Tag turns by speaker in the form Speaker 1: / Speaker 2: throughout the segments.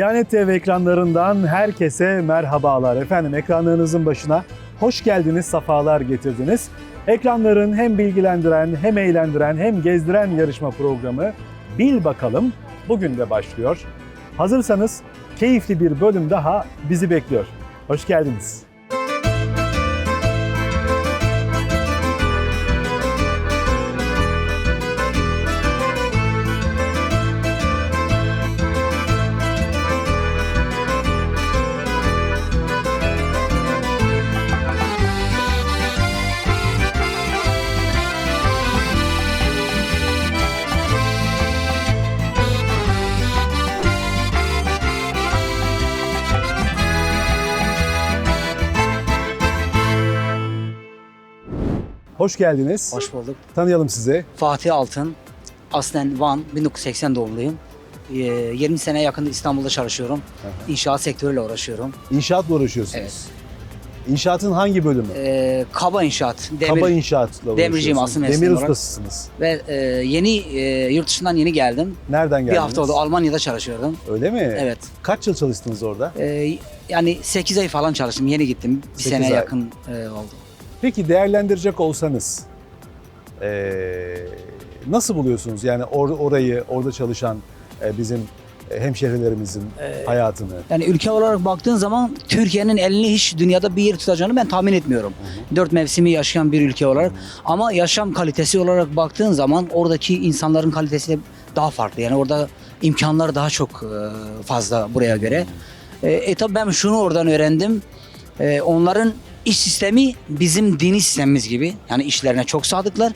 Speaker 1: Diyanet TV ekranlarından herkese merhabalar. Efendim ekranlarınızın başına hoş geldiniz, safalar getirdiniz. Ekranların hem bilgilendiren, hem eğlendiren, hem gezdiren yarışma programı Bil Bakalım bugün de başlıyor. Hazırsanız keyifli bir bölüm daha bizi bekliyor. Hoş geldiniz. Hoş geldiniz.
Speaker 2: Hoş bulduk.
Speaker 1: Tanıyalım sizi.
Speaker 2: Fatih Altın. Aslen Van, 1980 doğumluyum. Ee, 20 sene yakın İstanbul'da çalışıyorum. İnşaat sektörüyle uğraşıyorum.
Speaker 1: İnşaatla uğraşıyorsunuz.
Speaker 2: Evet.
Speaker 1: İnşaatın hangi bölümü?
Speaker 2: Ee, kaba inşaat, demir
Speaker 1: Kaba inşaatla
Speaker 2: Demirciyim mesleğim
Speaker 1: Demir ustasısınız.
Speaker 2: ve e, yeni e, yurt dışından yeni geldim.
Speaker 1: Nereden geldiniz?
Speaker 2: Bir hafta oldu Almanya'da çalışıyordum.
Speaker 1: Öyle mi?
Speaker 2: Evet.
Speaker 1: Kaç yıl çalıştınız orada?
Speaker 2: Ee, yani 8 ay falan çalıştım. Yeni gittim. Bir sene
Speaker 1: ay.
Speaker 2: yakın e, oldu.
Speaker 1: Peki değerlendirecek olsanız eee, nasıl buluyorsunuz? Yani or- orayı, orada çalışan e, bizim e, hemşehrilerimizin
Speaker 2: Ee,
Speaker 1: hayatını.
Speaker 2: Yani ülke olarak baktığın zaman Türkiye'nin elini hiç dünyada bir yer tutacağını ben tahmin etmiyorum. Dört mevsimi yaşayan bir ülke olarak. Ama yaşam kalitesi olarak baktığın zaman oradaki insanların kalitesi de daha farklı. Yani orada imkanlar daha çok e, fazla buraya göre. E, e tabi ben şunu oradan öğrendim. E, onların iş sistemi bizim dini sistemimiz gibi. Yani işlerine çok sadıklar.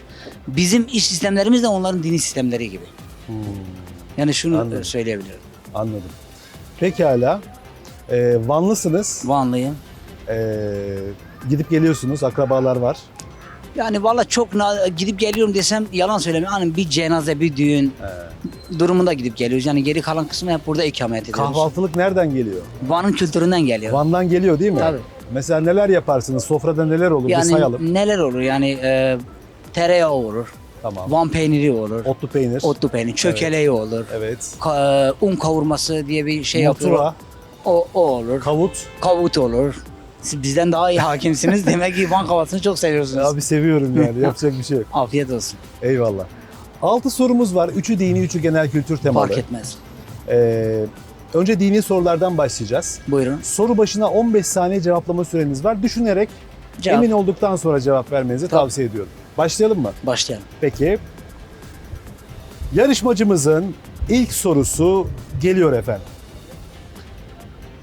Speaker 2: Bizim iş sistemlerimiz de onların dini sistemleri gibi.
Speaker 1: Hmm,
Speaker 2: Yani şunu
Speaker 1: Anladım.
Speaker 2: söyleyebilirim.
Speaker 1: anladım. Pekala. E, Vanlısınız.
Speaker 2: Vanlıyım.
Speaker 1: E, gidip geliyorsunuz. Akrabalar var.
Speaker 2: Yani valla çok gidip geliyorum desem yalan söylemem. Hani bir cenaze, bir düğün durumunda gidip geliyoruz. Yani geri kalan kısmı hep burada ikamet ediyoruz.
Speaker 1: Kahvaltılık nereden geliyor?
Speaker 2: Van'ın kültüründen geliyor.
Speaker 1: Van'dan geliyor değil mi?
Speaker 2: Tabii.
Speaker 1: Mesela neler yaparsınız? Sofrada neler olur? Bir sayalım.
Speaker 2: yani neler olur? Yani e, tereyağı olur,
Speaker 1: Tamam.
Speaker 2: Van peyniri olur,
Speaker 1: Otlu peynir.
Speaker 2: otlu peynir, çökeleği olur,
Speaker 1: Evet.
Speaker 2: ka- e, un kavurması diye bir şey yapıyor.
Speaker 1: Mutura,
Speaker 2: O, o olur,
Speaker 1: kavut.
Speaker 2: kavut olur. Siz bizden daha iyi hakimsiniz. Demek ki Van kahvaltısını çok seviyorsunuz.
Speaker 1: Abi seviyorum yani. Yapacak bir şey yok.
Speaker 2: Afiyet olsun.
Speaker 1: Eyvallah. Altı sorumuz var. Üçü dini, üçü genel kültür temalı.
Speaker 2: Fark etmez.
Speaker 1: Ee, önce dini sorulardan başlayacağız.
Speaker 2: Buyurun.
Speaker 1: Soru başına 15 saniye cevaplama süreniz var. Düşünerek
Speaker 2: Cevap.
Speaker 1: emin olduktan sonra cevap vermenizi
Speaker 2: Tabii.
Speaker 1: tavsiye ediyorum. Başlayalım mı?
Speaker 2: Başlayalım.
Speaker 1: Peki. Yarışmacımızın ilk sorusu geliyor efendim.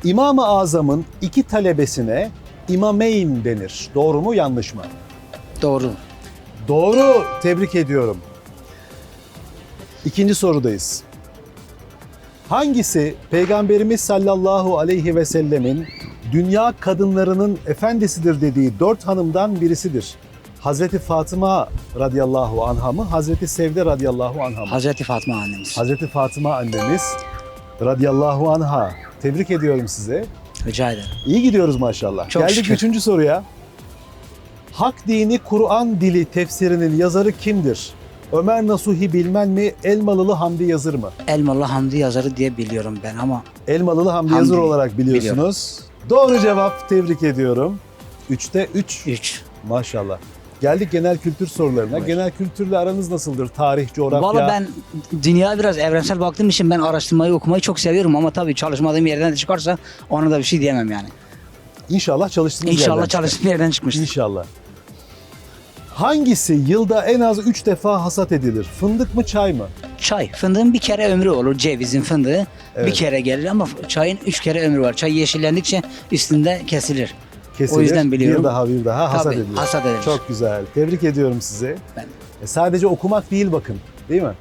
Speaker 1: İmam-ı Azam'ın iki talebesine imameyn denir. Doğru mu yanlış mı?
Speaker 2: Doğru.
Speaker 1: Doğru. Tebrik ediyorum. İkinci sorudayız. Hangisi Peygamberimiz sallallahu aleyhi ve sellemin dünya kadınlarının efendisidir dediği dört hanımdan birisidir? Hazreti Fatıma radıyallahu anha mı? Hazreti Sevde radıyallahu anha mı?
Speaker 2: Hazreti Fatma annemiz.
Speaker 1: Hazreti Fatıma annemiz radıyallahu anha. Tebrik ediyorum size.
Speaker 2: Rica ederim.
Speaker 1: İyi gidiyoruz maşallah.
Speaker 2: Çok
Speaker 1: Geldik
Speaker 2: şükür.
Speaker 1: üçüncü soruya. Hak dini Kur'an dili tefsirinin yazarı kimdir? Ömer Nasuhi Bilmen mi, Elmalılı Hamdi Yazır mı?
Speaker 2: Elmalı Hamdi yazarı diye biliyorum ben ama
Speaker 1: Elmalılı Hamdi,
Speaker 2: Hamdi,
Speaker 1: Yazır olarak biliyorsunuz. Doğru cevap. Tebrik ediyorum. Üçte üç.
Speaker 2: 3.
Speaker 1: Maşallah. Geldik genel kültür sorularına.
Speaker 2: Buyur.
Speaker 1: Genel kültürle aranız nasıldır? Tarih, coğrafya?
Speaker 2: Valla ben dünya biraz evrensel baktığım için ben araştırmayı okumayı çok seviyorum ama tabii çalışmadığım yerden de çıkarsa ona da bir şey diyemem yani.
Speaker 1: İnşallah çalıştığınız
Speaker 2: İnşallah
Speaker 1: yerden çıkar.
Speaker 2: çalıştığım yerden çıkmıştır.
Speaker 1: İnşallah. Hangisi yılda en az 3 defa hasat edilir? Fındık mı çay mı?
Speaker 2: Çay. Fındığın bir kere ömrü olur. Cevizin fındığı bir
Speaker 1: Evet.
Speaker 2: kere gelir ama çayın üç kere ömrü var. Çay yeşillendikçe üstünde kesilir.
Speaker 1: Kesilir.
Speaker 2: O yüzden biliyorum.
Speaker 1: Bir daha bir daha hasat
Speaker 2: Tabii,
Speaker 1: edilir.
Speaker 2: hasat edilir.
Speaker 1: Çok güzel. Tebrik ediyorum sizi.
Speaker 2: Ben-
Speaker 1: E, sadece okumak değil bakın. Değil mi?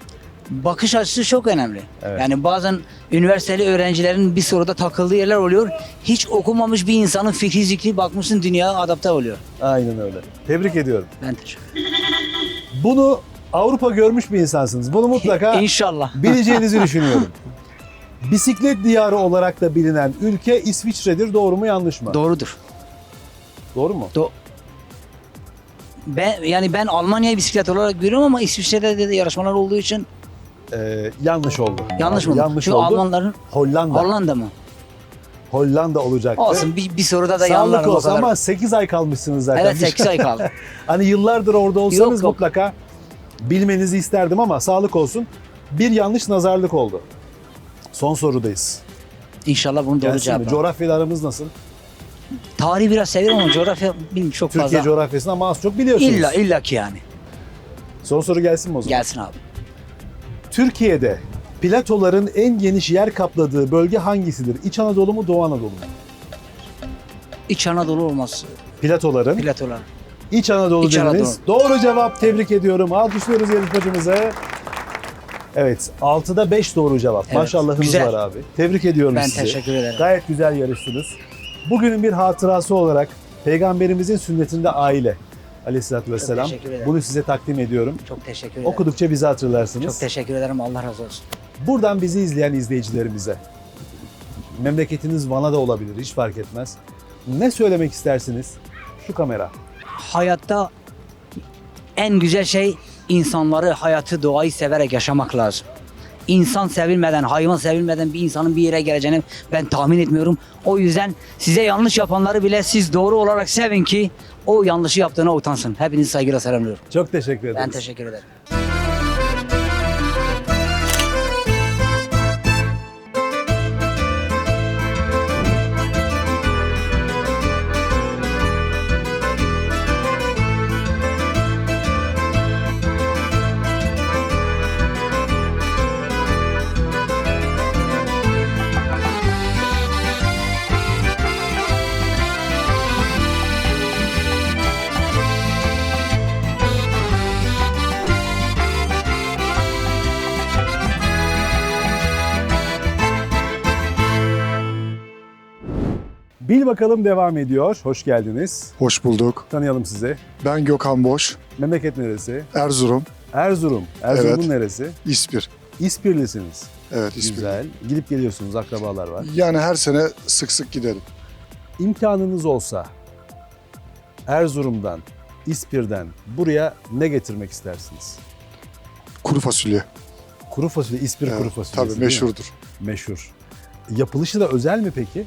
Speaker 2: Bakış açısı çok önemli.
Speaker 1: Evet.
Speaker 2: Yani bazen üniversiteli öğrencilerin bir soruda takıldığı yerler oluyor. Hiç okumamış bir insanın fikri zikri bakmışsın dünyaya adapte oluyor.
Speaker 1: Aynen öyle. Tebrik ediyorum.
Speaker 2: Ben teşekkür.
Speaker 1: Bunu Avrupa görmüş bir insansınız. Bunu mutlaka
Speaker 2: İnşallah.
Speaker 1: bileceğinizi düşünüyorum. Bisiklet diyarı olarak da bilinen ülke İsviçre'dir. Doğru mu yanlış mı?
Speaker 2: Doğrudur.
Speaker 1: Doğru mu?
Speaker 2: Ben yani ben Almanya'yı bisiklet olarak görüyorum ama İsviçre'de de yarışmalar olduğu için
Speaker 1: Ee, yanlış oldu.
Speaker 2: Yanlış mı?
Speaker 1: Yanlış
Speaker 2: Çünkü
Speaker 1: oldu.
Speaker 2: Almanların
Speaker 1: Hollanda.
Speaker 2: Hollanda mı?
Speaker 1: Hollanda olacaktı.
Speaker 2: Olsun bir, bir soruda da
Speaker 1: Sağlık
Speaker 2: yanlarım o
Speaker 1: olsun
Speaker 2: kadar.
Speaker 1: ama 8 ay kalmışsınız zaten.
Speaker 2: Evet 8 ay kaldı.
Speaker 1: Hani yıllardır orada olsanız
Speaker 2: Yok, yok.
Speaker 1: mutlaka bilmenizi isterdim ama sağlık olsun. Bir yanlış nazarlık oldu. Son sorudayız.
Speaker 2: İnşallah bunu doğru
Speaker 1: Gelsin mi?
Speaker 2: cevap.
Speaker 1: Coğrafyayla aramız nasıl?
Speaker 2: Tarihi biraz seviyorum ama coğrafya bilmiyorum çok
Speaker 1: Türkiye
Speaker 2: fazla.
Speaker 1: coğrafyasını ama az çok biliyorsunuz.
Speaker 2: İlla illa ki yani.
Speaker 1: Son soru gelsin mi o zaman?
Speaker 2: Gelsin abi.
Speaker 1: Türkiye'de platoların en geniş yer kapladığı bölge hangisidir? İç Anadolu mu Doğu Anadolu mu?
Speaker 2: İç Anadolu olmaz.
Speaker 1: Platoların
Speaker 2: Platolar.
Speaker 1: İç Anadolu
Speaker 2: İç
Speaker 1: dediniz. Doğru cevap. Tebrik ediyorum. Alkışlıyoruz yarışmacımızı. Evet. 6'da 5 doğru cevap.
Speaker 2: Evet,
Speaker 1: Maşallahınız
Speaker 2: güzel.
Speaker 1: var abi. Tebrik ediyorum
Speaker 2: Ben
Speaker 1: sizi.
Speaker 2: teşekkür ederim.
Speaker 1: Gayet güzel yarıştınız. Bugünün bir hatırası olarak Peygamberimizin sünnetinde aile aleyhissalatü vesselam.
Speaker 2: teşekkür ederim.
Speaker 1: Bunu size takdim ediyorum.
Speaker 2: Çok teşekkür ederim.
Speaker 1: Okudukça bizi hatırlarsınız.
Speaker 2: Çok teşekkür ederim. Allah razı olsun.
Speaker 1: Buradan bizi izleyen izleyicilerimize, memleketiniz Van'a da olabilir, hiç fark etmez. Ne söylemek istersiniz? Şu kamera.
Speaker 2: Hayatta en güzel şey insanları, hayatı, doğayı severek yaşamak lazım. İnsan sevilmeden, hayvan sevilmeden bir insanın bir yere geleceğini ben tahmin etmiyorum. O yüzden size yanlış yapanları bile siz doğru olarak sevin ki o yanlışı yaptığına utansın. Hepinizi saygıyla selamlıyorum.
Speaker 1: Çok teşekkür ederiz.
Speaker 2: Ben teşekkür ederim.
Speaker 1: Bil bakalım devam ediyor. Hoş geldiniz.
Speaker 3: Hoş bulduk.
Speaker 1: Tanıyalım sizi.
Speaker 3: Ben Gökhan Boş,
Speaker 1: Memleket neresi?
Speaker 3: Erzurum,
Speaker 1: Erzurum. Erzurum'un
Speaker 3: Evet.
Speaker 1: neresi?
Speaker 3: İspir.
Speaker 1: İspirlisiniz.
Speaker 3: Evet İspir.
Speaker 1: Güzel. Gidip geliyorsunuz, akrabalar var.
Speaker 3: Yani her sene sık sık giderim.
Speaker 1: İmkanınız olsa Erzurum'dan, İspir'den buraya ne getirmek istersiniz?
Speaker 3: Kuru fasulye.
Speaker 1: Kuru fasulye, İspir
Speaker 3: Evet,
Speaker 1: kuru fasulyesi.
Speaker 3: Tabii
Speaker 1: değil mi?
Speaker 3: meşhurdur.
Speaker 1: Meşhur. Yapılışı da özel mi peki?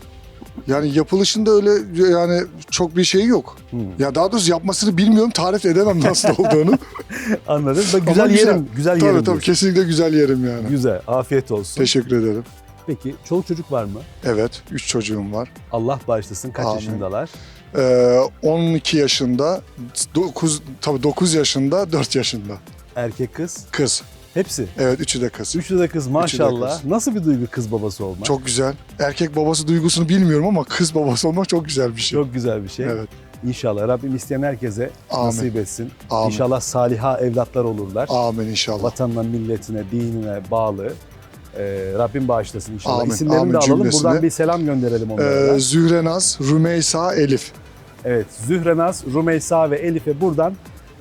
Speaker 3: Yani yapılışında öyle yani çok bir şey yok.
Speaker 1: Hmm.
Speaker 3: Ya daha doğrusu yapmasını bilmiyorum, tarif edemem nasıl olduğunu.
Speaker 1: Anladım. Bak, güzel,
Speaker 3: güzel.
Speaker 1: yerim, güzel
Speaker 3: tabii
Speaker 1: yerim.
Speaker 3: tabii
Speaker 1: diyorsun.
Speaker 3: kesinlikle güzel yerim yani.
Speaker 1: Güzel. Afiyet olsun.
Speaker 3: Teşekkür ederim.
Speaker 1: Peki çoluk çocuk var mı?
Speaker 3: Evet, 3 çocuğum var.
Speaker 1: Allah bağışlasın. Kaç
Speaker 3: Amin.
Speaker 1: yaşındalar?
Speaker 3: Ee, 12 yaşında, 9 tabii 9 yaşında, 4 yaşında.
Speaker 1: Erkek kız.
Speaker 3: Kız.
Speaker 1: Hepsi.
Speaker 3: Evet, üçü de kız.
Speaker 1: Üçü de kız maşallah.
Speaker 3: kız.
Speaker 1: Nasıl bir duygu kız babası olmak?
Speaker 3: Çok güzel. Erkek babası duygusunu bilmiyorum ama kız babası olmak çok güzel bir şey.
Speaker 1: Çok güzel bir şey.
Speaker 3: Evet.
Speaker 1: İnşallah Rabbim isteyen herkese
Speaker 3: Amin.
Speaker 1: nasip etsin.
Speaker 3: Amin.
Speaker 1: İnşallah saliha evlatlar olurlar.
Speaker 3: Amin inşallah.
Speaker 1: Vatanına, milletine, dinine bağlı. Ee, Rabbim bağışlasın inşallah.
Speaker 3: Amin,
Speaker 1: İsimlerini
Speaker 3: amin
Speaker 1: de alalım.
Speaker 3: cümlesine.
Speaker 1: Buradan bir selam gönderelim onlara.
Speaker 3: Ee, Zührenaz, Rümeysa, Elif.
Speaker 1: Evet, Zührenaz, Rumeysa ve Elif'e buradan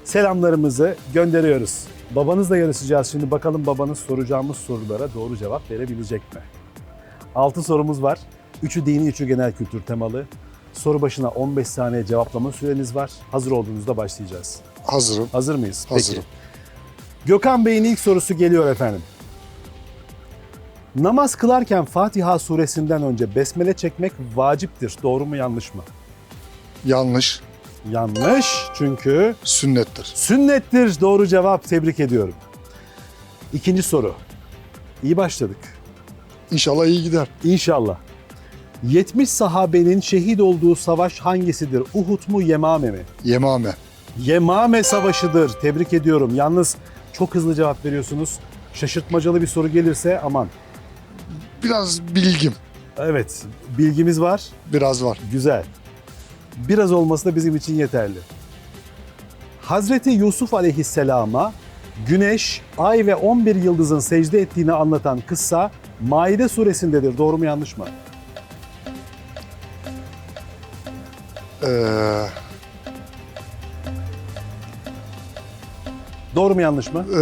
Speaker 1: selamlarımızı gönderiyoruz. Babanızla yarışacağız şimdi. Bakalım babanız soracağımız sorulara doğru cevap verebilecek mi? 6 sorumuz var. Üçü dini, üçü genel kültür temalı. Soru başına 15 saniye cevaplama süreniz var. Hazır olduğunuzda başlayacağız.
Speaker 3: Hazırım.
Speaker 1: Hazır mıyız?
Speaker 3: Hazırım.
Speaker 1: Gökhan Bey'in ilk sorusu geliyor efendim. Namaz kılarken Fatiha suresinden önce besmele çekmek vaciptir. Doğru mu yanlış mı?
Speaker 3: Yanlış.
Speaker 1: Yanlış çünkü
Speaker 3: Sünnettir.
Speaker 1: sünnettir. Doğru cevap. Tebrik ediyorum. İkinci soru. İyi başladık.
Speaker 3: İnşallah iyi gider.
Speaker 1: İnşallah. 70 sahabenin şehit olduğu savaş hangisidir? Uhud mu Yemame mi?
Speaker 3: Yemame.
Speaker 1: Yemame Savaşı'dır. Tebrik ediyorum. Yalnız çok hızlı cevap veriyorsunuz. Şaşırtmacalı bir soru gelirse aman.
Speaker 3: Biraz bilgim.
Speaker 1: Evet, bilgimiz var.
Speaker 3: Biraz var.
Speaker 1: Güzel. Biraz olması da bizim için yeterli. Hazreti Yusuf Aleyhisselam'a güneş, ay ve 11 yıldızın secde ettiğini anlatan kıssa Maide suresindedir. Doğru mu yanlış mı?
Speaker 3: Ee,
Speaker 1: Doğru mu yanlış mı?
Speaker 3: e,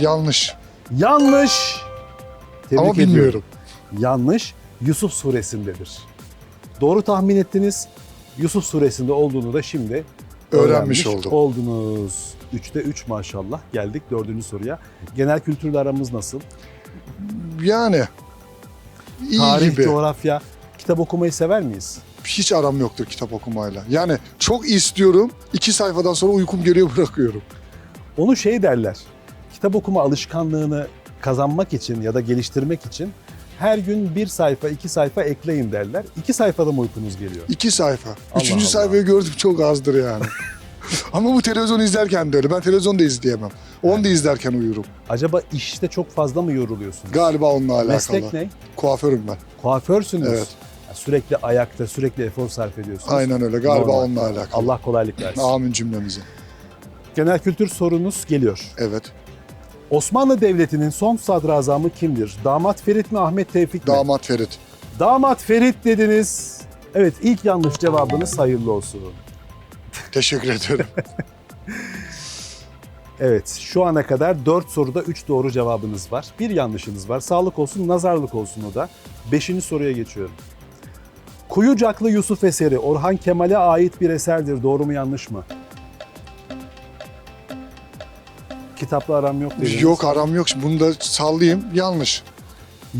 Speaker 3: yanlış.
Speaker 1: Yanlış. Tebrik
Speaker 3: Ama
Speaker 1: ediyorum.
Speaker 3: bilmiyorum.
Speaker 1: Yanlış. Yusuf suresindedir. Doğru tahmin ettiniz. Yusuf suresinde olduğunu da şimdi
Speaker 3: Öğrenmiş oldum.
Speaker 1: oldunuz. Üçte üç maşallah. Geldik dördüncü soruya. Genel kültürle aramız nasıl?
Speaker 3: Yani iyi
Speaker 1: Tarih,
Speaker 3: gibi.
Speaker 1: coğrafya, kitap okumayı sever miyiz?
Speaker 3: Hiç aram yoktur kitap okumayla. Yani çok istiyorum. iki sayfadan sonra uykum geliyor bırakıyorum.
Speaker 1: Onu şey derler. Kitap okuma alışkanlığını kazanmak için ya da geliştirmek için her gün bir sayfa, iki sayfa ekleyin derler. İki sayfada mı uykunuz geliyor?
Speaker 3: İki sayfa.
Speaker 1: Allah
Speaker 3: Üçüncü
Speaker 1: Allah.
Speaker 3: sayfayı gördüm çok azdır yani. Ama bu televizyon izlerken de öyle. Ben televizyon da izleyemem. Onu da izlerken uyurum.
Speaker 1: Acaba işte çok fazla mı yoruluyorsunuz?
Speaker 3: Galiba onunla alakalı.
Speaker 1: Meslek ne?
Speaker 3: Kuaförüm ben.
Speaker 1: Kuaförsünüz.
Speaker 3: Evet.
Speaker 1: Ya Sürekli ayakta, sürekli efor sarf ediyorsunuz.
Speaker 3: Aynen öyle. Galiba
Speaker 1: Normal.
Speaker 3: onunla alakalı.
Speaker 1: Allah kolaylık versin.
Speaker 3: Amin cümlemize.
Speaker 1: Genel kültür sorunuz geliyor.
Speaker 3: Evet.
Speaker 1: Osmanlı Devleti'nin son sadrazamı kimdir? Damat Ferit mi, Ahmet Tevfik mi?
Speaker 3: Damat Ferit.
Speaker 1: Damat Ferit dediniz. Evet, ilk yanlış cevabınız hayırlı olsun.
Speaker 3: Teşekkür ederim.
Speaker 1: Evet, şu ana kadar 4 soruda 3 doğru cevabınız var. Bir yanlışınız var. Sağlık olsun, nazarlık olsun o da. 5. soruya geçiyorum. Kuyucaklı Yusuf eseri Orhan Kemal'e ait bir eserdir. Doğru mu yanlış mı? Kitapla aram yok dediniz.
Speaker 3: Yok aram yok. Bunu da sallayayım. Yanlış.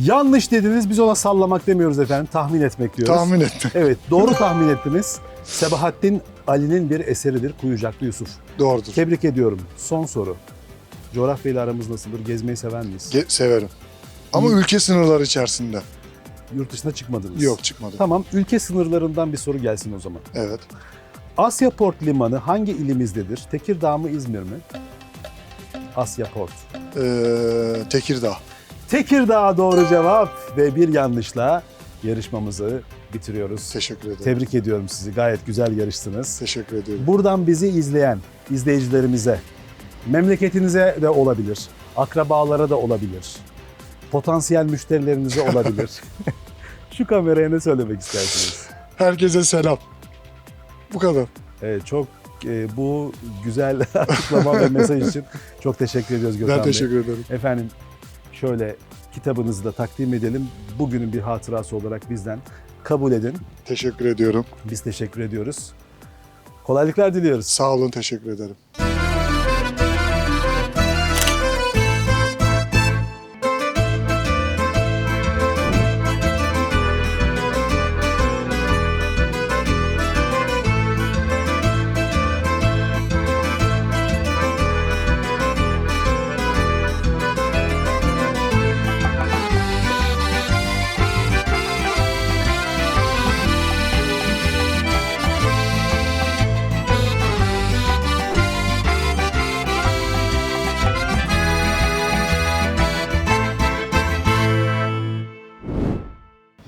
Speaker 1: Yanlış dediniz. Biz ona sallamak demiyoruz efendim. Tahmin etmek diyoruz.
Speaker 3: Tahmin ettim.
Speaker 1: Evet, doğru tahmin ettiniz. Sebahattin Ali'nin bir eseridir Kuyucaklı Yusuf.
Speaker 3: Doğrudur.
Speaker 1: Tebrik ediyorum. Son soru. Coğrafyayla aramız nasıldır? Gezmeyi sever miyiz?
Speaker 3: Ge- severim. Ama ülke sınırları içerisinde.
Speaker 1: Yurt dışına çıkmadınız.
Speaker 3: Yok çıkmadı.
Speaker 1: Tamam, ülke sınırlarından bir soru gelsin o zaman.
Speaker 3: Evet.
Speaker 1: Asya Port Limanı hangi ilimizdedir? Tekirdağ mı, İzmir mi? Asya Port.
Speaker 3: Ee, Tekirdağ.
Speaker 1: Tekirdağ doğru cevap ve bir yanlışla yarışmamızı bitiriyoruz.
Speaker 3: Teşekkür ederim.
Speaker 1: Tebrik ediyorum sizi. Gayet güzel yarıştınız.
Speaker 3: Teşekkür ediyorum.
Speaker 1: Buradan bizi izleyen izleyicilerimize, memleketinize de olabilir, akrabalara da olabilir, potansiyel müşterilerinize olabilir. Şu kameraya ne söylemek istersiniz?
Speaker 3: Herkese selam. Bu kadar.
Speaker 1: Evet, çok e, bu güzel açıklama ve mesaj için çok teşekkür ediyoruz Gökhan
Speaker 3: Ben
Speaker 1: Bey.
Speaker 3: teşekkür ederim.
Speaker 1: Efendim şöyle kitabınızı da takdim edelim. Bugünün bir hatırası olarak bizden kabul edin.
Speaker 3: Teşekkür ediyorum.
Speaker 1: Biz teşekkür ediyoruz. Kolaylıklar diliyoruz.
Speaker 3: Sağ olun. Teşekkür ederim.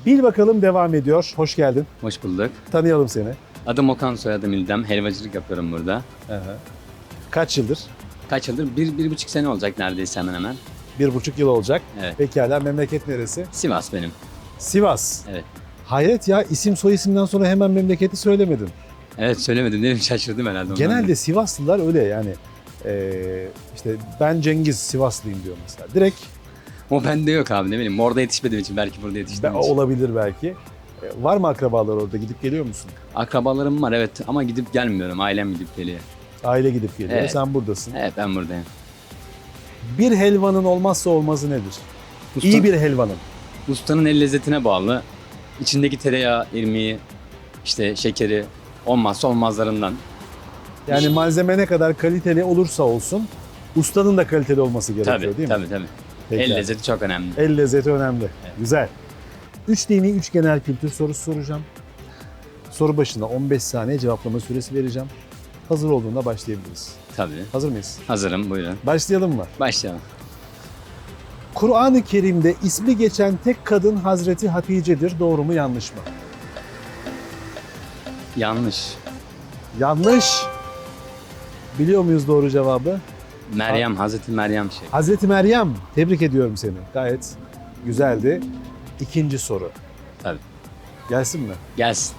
Speaker 1: Bil bakalım devam ediyor. Hoş geldin.
Speaker 4: Hoş bulduk.
Speaker 1: Tanıyalım seni.
Speaker 4: Adım Okan, soyadım İldem. Helvacılık yapıyorum burada.
Speaker 1: Kaç yıldır?
Speaker 4: Kaç yıldır? Bir, bir buçuk sene olacak neredeyse hemen hemen.
Speaker 1: Bir buçuk yıl olacak.
Speaker 4: Evet.
Speaker 1: Pekala memleket neresi?
Speaker 4: Sivas benim.
Speaker 1: Sivas.
Speaker 4: Evet.
Speaker 1: Hayret ya isim soy isimden sonra hemen memleketi söylemedin.
Speaker 4: Evet söylemedim dedim şaşırdım herhalde. ondan.
Speaker 1: Genelde Sivaslılar öyle yani. Ee, işte ben Cengiz Sivaslıyım diyor mesela. Direkt
Speaker 4: O bende yok abi ne bileyim. Orada yetişmediğim için belki burada yetiştiğim için.
Speaker 1: olabilir belki. Ee, var mı akrabalar orada gidip geliyor musun?
Speaker 4: Akrabalarım var evet ama gidip gelmiyorum. Ailem gidip geliyor.
Speaker 1: Aile gidip geliyor.
Speaker 4: Evet.
Speaker 1: Sen buradasın.
Speaker 4: Evet ben buradayım.
Speaker 1: Bir helvanın olmazsa olmazı nedir?
Speaker 4: Usta,
Speaker 1: İyi bir helvanın.
Speaker 4: Ustanın el lezzetine bağlı. İçindeki tereyağı, irmiği, işte şekeri olmazsa olmazlarından.
Speaker 1: Yani malzeme ne kadar kaliteli olursa olsun ustanın da kaliteli olması gerekiyor
Speaker 4: Tabii
Speaker 1: değil mi?
Speaker 4: tabii tabii.
Speaker 1: Peki.
Speaker 4: El lezzeti çok önemli.
Speaker 1: El lezzeti önemli. Güzel. Üç dini, üç genel kültür sorusu soracağım. Soru başına 15 saniye cevaplama süresi vereceğim. Hazır olduğunda başlayabiliriz.
Speaker 4: Tabii.
Speaker 1: Hazır mıyız?
Speaker 4: Hazırım buyurun.
Speaker 1: Başlayalım mı?
Speaker 4: Başlayalım.
Speaker 1: Kur'an-ı Kerim'de ismi geçen tek kadın Hazreti Hatice'dir. Doğru mu yanlış mı?
Speaker 4: Yanlış.
Speaker 1: Yanlış. Biliyor muyuz doğru cevabı?
Speaker 4: Meryem, Hazreti Meryem şey.
Speaker 1: Hazreti Meryem. Tebrik ediyorum seni. Gayet güzeldi. İkinci soru.
Speaker 4: Tabii.
Speaker 1: Gelsin mi?
Speaker 4: Gelsin.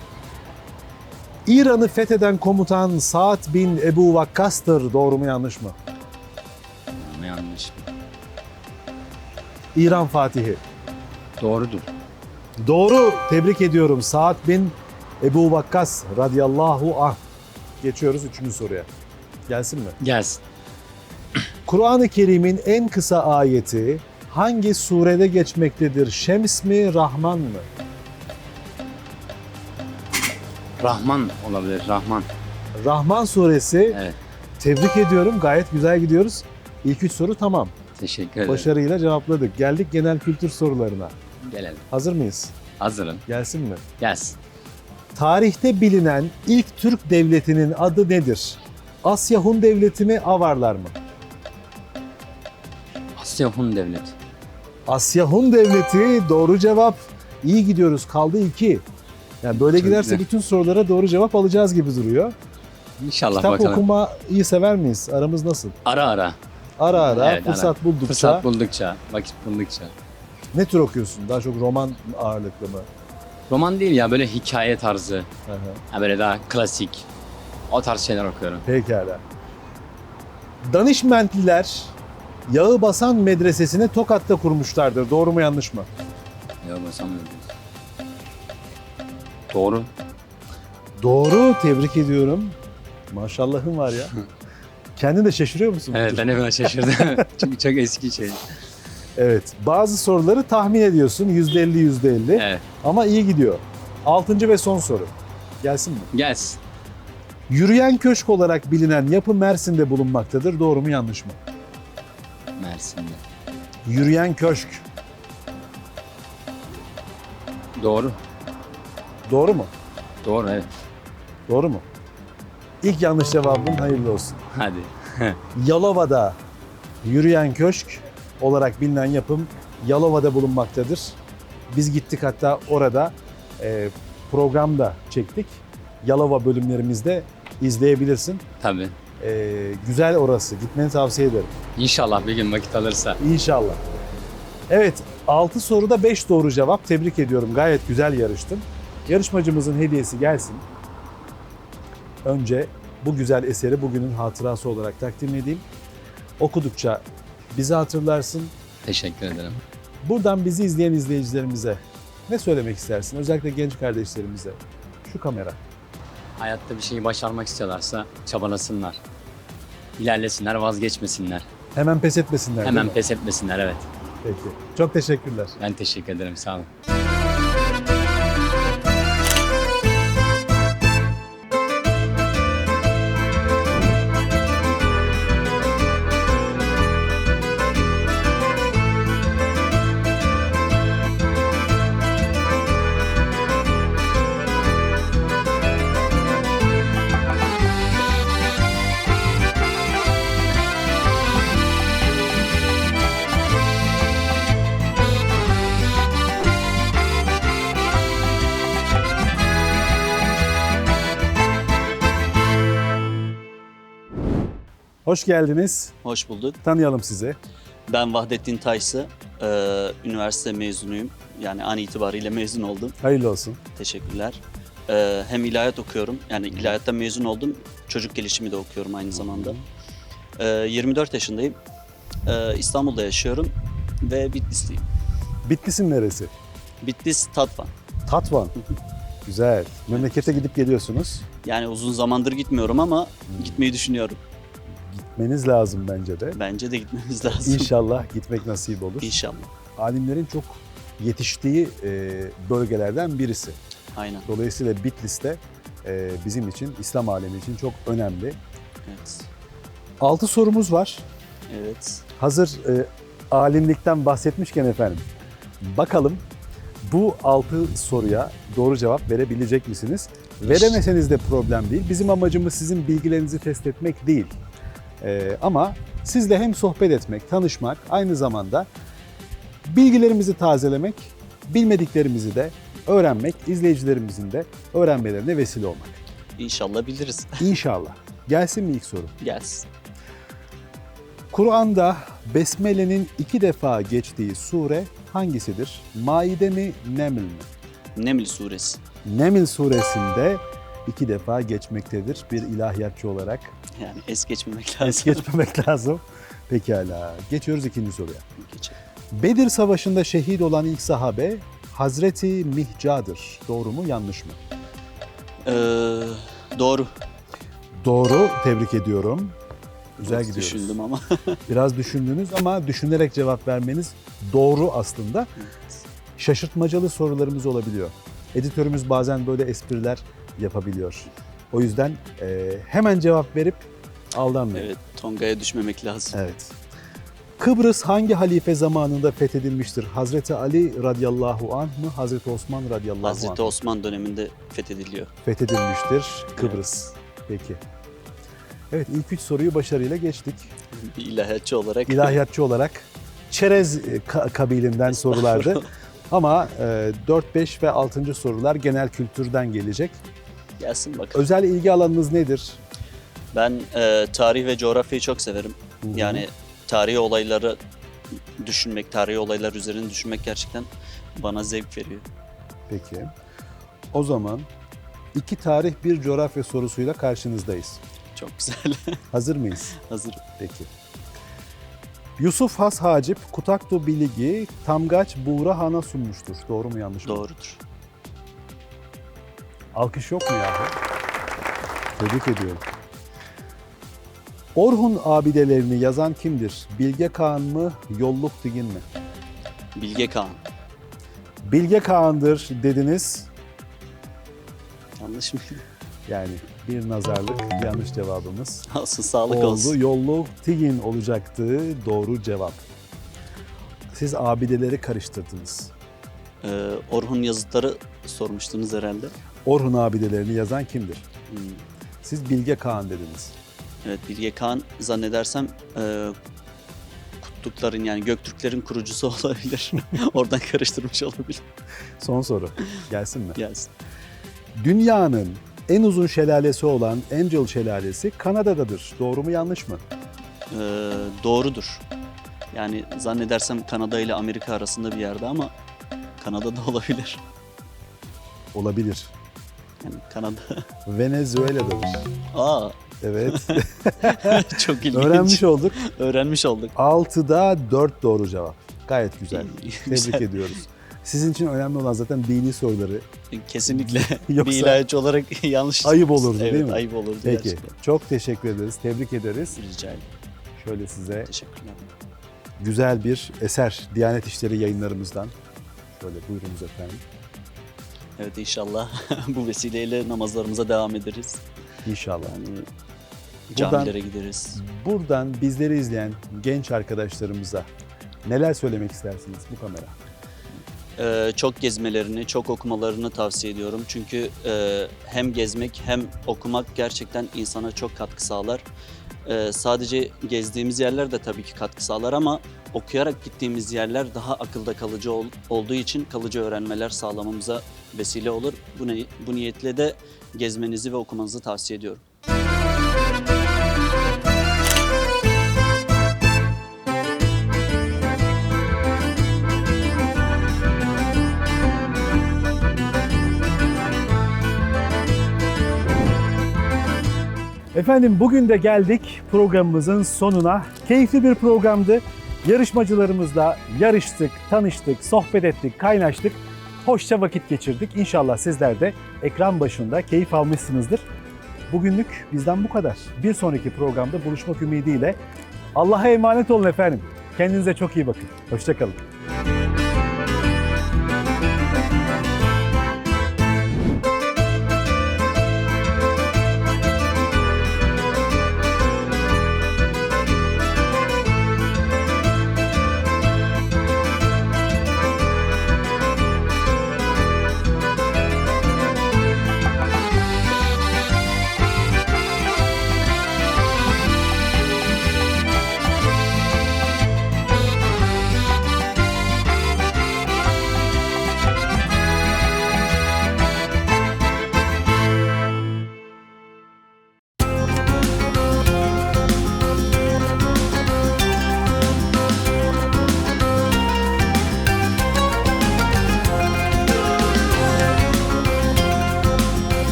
Speaker 1: İran'ı fetheden komutan Sa'd bin Ebu Vakkas'tır. Doğru mu yanlış mı?
Speaker 4: Ama yanlış.
Speaker 1: İran Fatihi.
Speaker 4: Doğrudur.
Speaker 1: Doğru. Tebrik ediyorum. Sa'd bin Ebu Vakkas radıyallahu anh. Geçiyoruz üçüncü soruya. Gelsin mi?
Speaker 4: Gelsin.
Speaker 1: Kur'an-ı Kerim'in en kısa ayeti hangi surede geçmektedir? Şems mi, Rahman mı?
Speaker 4: Rahman olabilir. Rahman.
Speaker 1: Rahman suresi.
Speaker 4: Evet.
Speaker 1: Tebrik ediyorum. Gayet güzel gidiyoruz. İlk üç soru tamam.
Speaker 4: Teşekkür ederim.
Speaker 1: Başarıyla cevapladık. Geldik genel kültür sorularına.
Speaker 4: Gelelim.
Speaker 1: Hazır mıyız?
Speaker 4: Hazırım.
Speaker 1: Gelsin mi?
Speaker 4: Gelsin.
Speaker 1: Tarihte bilinen ilk Türk devletinin adı nedir? Asya Hun Devleti mi, Avarlar mı?
Speaker 4: Asya Hun Devleti.
Speaker 1: Asya Hun Devleti doğru cevap. İyi gidiyoruz. Kaldı iki. Yani böyle
Speaker 4: Çok
Speaker 1: giderse
Speaker 4: güzel.
Speaker 1: bütün sorulara doğru cevap alacağız gibi duruyor.
Speaker 4: İnşallah
Speaker 1: Kitap
Speaker 4: bakalım.
Speaker 1: okuma iyi sever miyiz? Aramız nasıl?
Speaker 4: Ara ara.
Speaker 1: Ara ara,
Speaker 4: Evet,
Speaker 1: fırsat buldukça.
Speaker 4: Fırsat buldukça, vakit buldukça.
Speaker 1: Ne tür okuyorsun? Daha çok roman ağırlıklı mı?
Speaker 4: Roman değil ya böyle hikaye tarzı.
Speaker 1: Hı hı.
Speaker 4: Ha, böyle daha klasik. O tarz şeyler okuyorum.
Speaker 1: Pekala. Danişmentliler Yağı Basan Medresesi'ni Tokat'ta kurmuşlardır. Doğru mu yanlış mı?
Speaker 4: Ya basamıyorum. Doğru.
Speaker 1: Doğru. Tebrik ediyorum. Maşallahın var ya. Kendin de şaşırıyor musun? bu
Speaker 4: Evet
Speaker 1: tür?
Speaker 4: ben hemen şaşırdım. Çünkü çok eski şey.
Speaker 1: Evet. Bazı soruları tahmin ediyorsun. Yüzde elli, yüzde elli.
Speaker 4: Evet.
Speaker 1: Ama iyi gidiyor. Altıncı ve son soru. Gelsin mi?
Speaker 4: Gelsin.
Speaker 1: Yürüyen köşk olarak bilinen yapı Mersin'de bulunmaktadır. Doğru mu yanlış mı?
Speaker 4: Mersin'de.
Speaker 1: Yürüyen köşk.
Speaker 4: Doğru.
Speaker 1: Doğru mu?
Speaker 4: Doğru evet.
Speaker 1: Doğru mu? İlk yanlış cevabın hayırlı olsun.
Speaker 4: Hadi.
Speaker 1: Yalova'da yürüyen köşk olarak bilinen yapım Yalova'da bulunmaktadır. Biz gittik hatta orada e, programda çektik. Yalova bölümlerimizde izleyebilirsin.
Speaker 4: Tabii.
Speaker 1: E, güzel orası. Gitmeni tavsiye ederim.
Speaker 4: İnşallah bir gün vakit alırsa.
Speaker 1: İnşallah. Evet, 6 soruda 5 doğru cevap. Tebrik ediyorum. Gayet güzel yarıştın. Yarışmacımızın hediyesi gelsin. Önce bu güzel eseri bugünün hatırası olarak takdim edeyim. Okudukça bizi hatırlarsın.
Speaker 4: Teşekkür ederim.
Speaker 1: Buradan bizi izleyen izleyicilerimize ne söylemek istersin? Özellikle genç kardeşlerimize. Şu kamera.
Speaker 4: Hayatta bir şeyi başarmak istiyorlarsa çabalasınlar. İlerlesinler, vazgeçmesinler.
Speaker 1: Hemen pes etmesinler.
Speaker 4: Hemen pes etmesinler evet.
Speaker 1: Peki. Çok teşekkürler.
Speaker 4: Ben teşekkür ederim. Sağ olun.
Speaker 1: Hoş geldiniz.
Speaker 5: Hoş bulduk.
Speaker 1: Tanıyalım sizi.
Speaker 5: Ben Vahdettin Taysı. Ee, üniversite mezunuyum. Yani an itibariyle mezun oldum.
Speaker 1: Hayırlı olsun.
Speaker 5: Teşekkürler. Ee, hem ilahiyat okuyorum. Yani ilahiyattan mezun oldum. Çocuk gelişimi de okuyorum aynı zamanda. Ee, 24 yaşındayım. Ee, İstanbul'da yaşıyorum ve Bitlisliyim.
Speaker 1: Bitlis'in neresi?
Speaker 5: Bitlis Tatvan.
Speaker 1: Tatvan. Güzel. Memlekete gidip geliyorsunuz.
Speaker 5: Yani uzun zamandır gitmiyorum ama gitmeyi düşünüyorum.
Speaker 1: Gitmeniz lazım bence de.
Speaker 5: Bence de gitmemiz lazım.
Speaker 1: İnşallah gitmek nasip olur.
Speaker 5: İnşallah.
Speaker 1: Alimlerin çok yetiştiği e, bölgelerden birisi.
Speaker 5: Aynen.
Speaker 1: Dolayısıyla Bitlis'te e, bizim için, İslam alemi için çok önemli.
Speaker 5: Evet.
Speaker 1: 6 sorumuz var.
Speaker 5: Evet.
Speaker 1: Hazır e, alimlikten bahsetmişken efendim, bakalım bu 6 soruya doğru cevap verebilecek misiniz? Veremeseniz de problem değil. Bizim amacımız sizin bilgilerinizi test etmek değil. E, ama sizle hem sohbet etmek, tanışmak, aynı zamanda bilgilerimizi tazelemek, bilmediklerimizi de öğrenmek, izleyicilerimizin de öğrenmelerine vesile olmak.
Speaker 5: İnşallah biliriz.
Speaker 1: İnşallah. Gelsin mi ilk soru?
Speaker 5: Gelsin.
Speaker 1: Kur'an'da Besmele'nin iki defa geçtiği sure hangisidir? Maide mi, Neml mi?
Speaker 5: Neml suresi.
Speaker 1: Neml suresinde iki defa geçmektedir bir ilahiyatçı olarak.
Speaker 5: Yani es geçmemek lazım.
Speaker 1: Es geçmemek lazım. Pekala. Geçiyoruz ikinci soruya.
Speaker 5: Geçelim.
Speaker 1: Bedir Savaşı'nda şehit olan ilk sahabe Hazreti Mihca'dır. Doğru mu, yanlış mı?
Speaker 5: Ee, doğru.
Speaker 1: Doğru, tebrik ediyorum. Güzel
Speaker 5: Çok
Speaker 1: gidiyoruz.
Speaker 5: Düşündüm ama.
Speaker 1: Biraz düşündünüz ama düşünerek cevap vermeniz doğru aslında. Şaşırtmacalı sorularımız olabiliyor. Editörümüz bazen böyle espriler yapabiliyor. O yüzden e, hemen cevap verip aldanmayın.
Speaker 5: evet Tonga'ya düşmemek lazım.
Speaker 1: Evet. Kıbrıs hangi halife zamanında fethedilmiştir? Hazreti Ali radıyallahu anh mı? Hazreti Osman radıyallahu
Speaker 5: Hazreti
Speaker 1: anh
Speaker 5: Osman döneminde fethediliyor.
Speaker 1: fethedilmiştir Kıbrıs. Peki. Evet ilk üç soruyu başarıyla geçtik.
Speaker 5: Bir ilahiyatçı olarak.
Speaker 1: İlahiyatçı olarak çerez e, ka- kabilinden sorulardı. Ama e, 4, 5 ve 6. sorular genel kültürden gelecek.
Speaker 5: Gelsin bakalım.
Speaker 1: Özel ilgi alanınız nedir?
Speaker 5: Ben e, tarih ve coğrafyayı çok severim.
Speaker 1: Hı hı.
Speaker 5: Yani tarihi olayları düşünmek, tarihi olaylar üzerine düşünmek gerçekten bana zevk veriyor.
Speaker 1: Peki. O zaman iki tarih bir coğrafya sorusuyla karşınızdayız.
Speaker 5: Çok güzel.
Speaker 1: Hazır mıyız?
Speaker 5: Hazır.
Speaker 1: Peki. Yusuf Has Hacip Kutaktu Biligi Tamgaç Buğra Han'a sunmuştur. Doğru mu yanlış mı?
Speaker 5: Doğrudur.
Speaker 1: Alkış yok mu yahu? Tebrik ediyorum. Orhun abidelerini yazan kimdir? Bilge Kağan mı, Yolluk Digin mi?
Speaker 5: Bilge Kağan.
Speaker 1: Bilge Kağan'dır dediniz.
Speaker 5: Yanlış mı?
Speaker 1: Yani bir nazarlık yanlış cevabımız.
Speaker 5: Olsun sağlık
Speaker 1: oldu.
Speaker 5: olsun.
Speaker 1: Yolluk Tigin olacaktı doğru cevap. Siz abideleri karıştırdınız.
Speaker 5: Ee, Orhun yazıtları sormuştunuz herhalde.
Speaker 1: Orhun abidelerini yazan kimdir?
Speaker 5: Hmm.
Speaker 1: Siz Bilge Kağan dediniz.
Speaker 5: Evet Bilge Kağan zannedersem e, Kutlukların yani Göktürklerin kurucusu olabilir. Oradan karıştırmış olabilir.
Speaker 1: Son soru. Gelsin mi?
Speaker 5: Gelsin.
Speaker 1: Dünyanın en uzun şelalesi olan Angel Şelalesi Kanada'dadır. Doğru mu yanlış mı?
Speaker 5: Ee, doğrudur. Yani zannedersem Kanada ile Amerika arasında bir yerde ama Kanada'da olabilir.
Speaker 1: Olabilir.
Speaker 5: Yani Kanada.
Speaker 1: Venezuela'dadır.
Speaker 5: Aa
Speaker 1: Evet.
Speaker 5: çok ilginç.
Speaker 1: Öğrenmiş olduk.
Speaker 5: Öğrenmiş olduk.
Speaker 1: 6'da 4 doğru cevap. Gayet güzel. Tebrik
Speaker 5: Güzel.
Speaker 1: ediyoruz. Sizin için önemli olan zaten dini soruları.
Speaker 5: Kesinlikle
Speaker 1: Yoksa
Speaker 5: bir ilahiyatçı olarak yanlış.
Speaker 1: ayıp olurdu,
Speaker 5: evet,
Speaker 1: değil mi?
Speaker 5: ayıp olurdu
Speaker 1: Peki.
Speaker 5: gerçekten.
Speaker 1: Çok teşekkür ederiz. Tebrik ederiz.
Speaker 5: Rica ederim.
Speaker 1: Şöyle size
Speaker 5: Teşekkürler.
Speaker 1: güzel bir eser Diyanet İşleri yayınlarımızdan. Şöyle buyurunuz efendim.
Speaker 5: Evet inşallah bu vesileyle namazlarımıza devam ederiz.
Speaker 1: İnşallah.
Speaker 5: Yani camilere gideriz.
Speaker 1: Buradan bizleri izleyen genç arkadaşlarımıza neler söylemek istersiniz bu kamera?
Speaker 5: Ee, çok gezmelerini, çok okumalarını tavsiye ediyorum. Çünkü e, hem gezmek hem okumak gerçekten insana çok katkı sağlar. Ee, sadece gezdiğimiz yerler de tabii ki katkı sağlar ama okuyarak gittiğimiz yerler daha akılda kalıcı ol- olduğu için kalıcı öğrenmeler sağlamamıza vesile olur. Bu, ne- bu niyetle de gezmenizi ve okumanızı tavsiye ediyorum.
Speaker 1: Efendim bugün de geldik programımızın sonuna. Keyifli bir programdı. Yarışmacılarımızla yarıştık, tanıştık, sohbet ettik, kaynaştık. Hoşça vakit geçirdik. İnşallah sizler de ekran başında keyif almışsınızdır. Bugünlük bizden bu kadar. Bir sonraki programda buluşmak ümidiyle Allah'a emanet olun efendim. Kendinize çok iyi bakın. Hoşçakalın.